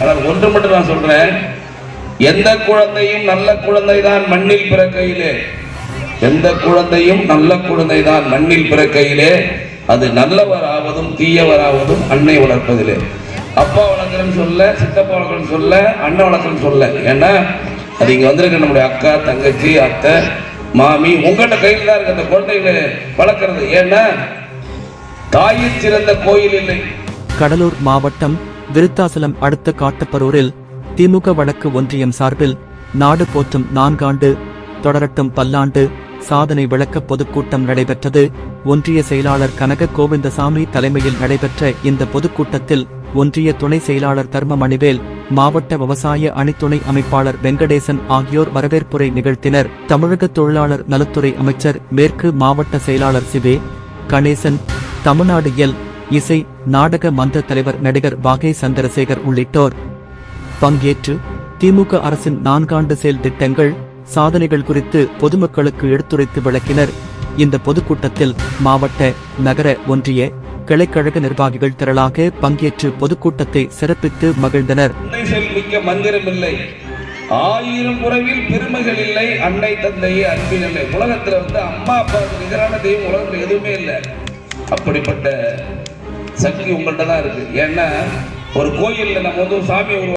ஆனால் ஒன்று மட்டும் நான் சொல்றேன். எந்த குழந்தையும் நல்ல குழந்தை தான் மண்ணில் பிறக்கையிலே. எந்த குழந்தையும் நல்ல குழந்தை தான் மண்ணில் பிறக்கையிலே. அது நல்லவராவதும் தீயவராவதும் அன்னை வளர்ப்பதிலே. அப்பா வளர்க்குறேன்னு சொல்ல சித்தப்பா வளர்க்குறேன்னு சொல்ல அண்ணன் வளர்க்குறேன்னு சொல்ல. ஏன்னா அது இங்கே வந்திருக்க நம்முடைய அக்கா தங்கச்சி அத்தை மாமி உங்கள்கிட்ட கையில் தான் இருக்கு அந்த குழந்தைகளை வளர்க்கறது. ஏன்னா தாயில் சிறந்த கோயில் இல்லை. கடலூர் மாவட்டம் விருத்தாசலம் அடுத்த காட்டப்பரூரில் திமுக வழக்கு ஒன்றியம் சார்பில் நாடு போற்றும் நான்காண்டு தொடரட்டும் பல்லாண்டு சாதனை விளக்க பொதுக்கூட்டம் நடைபெற்றது. ஒன்றிய செயலாளர் கனக கோவிந்தசாமி தலைமையில் நடைபெற்ற இந்த பொதுக்கூட்டத்தில் ஒன்றிய துணை செயலாளர் தர்மமணிவேல் மாவட்ட விவசாய அணித்துணை அமைப்பாளர் வெங்கடேசன் ஆகியோர் வரவேற்புரை நிகழ்த்தினர். தமிழக தொழிலாளர் நலத்துறை அமைச்சர் மேற்கு மாவட்ட செயலாளர் சிவே கணேசன் தமிழ்நாடு எல். இசை நாடக மன்ற தலைவர் நடிகர் வாகை சந்திரசேகர் உள்ளிட்டோர். பங்கேற்று திமுக அரசின் நான்காண்டு செயல் திட்டங்கள் சாதனைகள் குறித்து பொதுமக்களுக்கு எடுத்துரைத்து விளக்கினர். இந்த பொதுக்கூட்டத்தில் மாவட்ட நகர ஒன்றிய கிளைக்கழக நிர்வாகிகள் திரளாக பங்கேற்று பொதுக்கூட்டத்தை சிறப்பித்து மகிழ்ந்தனர். ஆயிரம் உறவில் பெருமைகள் இல்லை. அன்னை தந்தையே அன்பில் இல்லை. உலகத்துல வந்து அம்மா அப்பாவுக்கு நிகரான தெய்வம் உலகத்துல எதுவுமே இல்லை. அப்படிப்பட்ட சக்தி உங்கள்கிட்ட தான் இருக்கு. ஏன்னா ஒரு கோயிலில் நம்ம வந்து ஒரு சாமி ஒரு